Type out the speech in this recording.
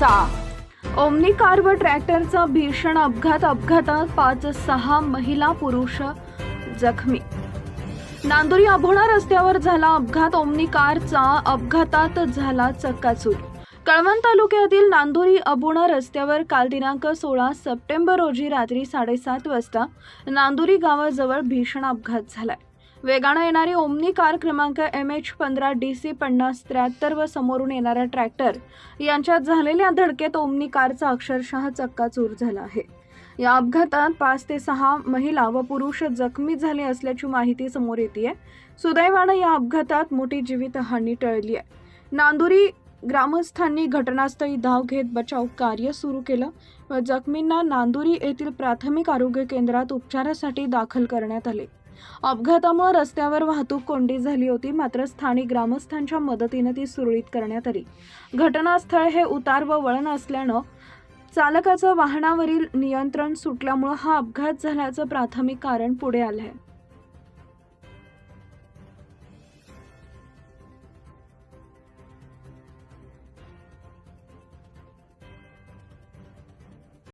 घटनेचा omni car व ट्रॅक्टरचा भीषण अपघात अपघातात पाच सहा महिला पुरुष जखमी. नांदुरी अभोणा रस्त्यावर झाला अपघात. ओमनी कारचा अपघातात झाला चक्काचूर कळवण तालुक्यातील नांदुरी अबुणा रस्त्यावर काल दिनांक सोळा सप्टेंबर रोजी रात्री साडेसात वाजता नांदुरी गावाजवळ भीषण अपघात झालाय. वेगानं येणारी ओमनी कार क्रमांक एम एच पंधरा डी सी पन्नास त्र्याहत्तर व समोरून येणाऱ्या ट्रॅक्टर. यांच्यात झालेल्या धडकेत ओमनी कारचा अक्षरशः चक्काचूर झाला आहे. या अपघातात पाच ते सहा महिला व पुरुष जखमी झाले असल्याची माहिती समोर येते सुदैवानं या अपघातात मोठी जीवितहानी टळली आहे. नांदुरी ग्रामस्थांनी घटनास्थळी धाव घेत बचाव कार्य सुरू केलं. व जखमींना नांदुरी येथील प्राथमिक आरोग्य केंद्रात उपचारासाठी दाखल करण्यात आले. अपघातामुळे रस्त्यावर वाहतूक कोंडी झाली होती मात्र स्थानिक ग्रामस्थांच्या मदतीने ती सुरळीत करण्यात आली. घटनास्थळ हे उतार व वळण असल्यानं चालकाचं वाहनावरील नियंत्रण सुटल्यामुळं हा अपघात झाल्याचं प्राथमिक कारण पुढे आलं आहे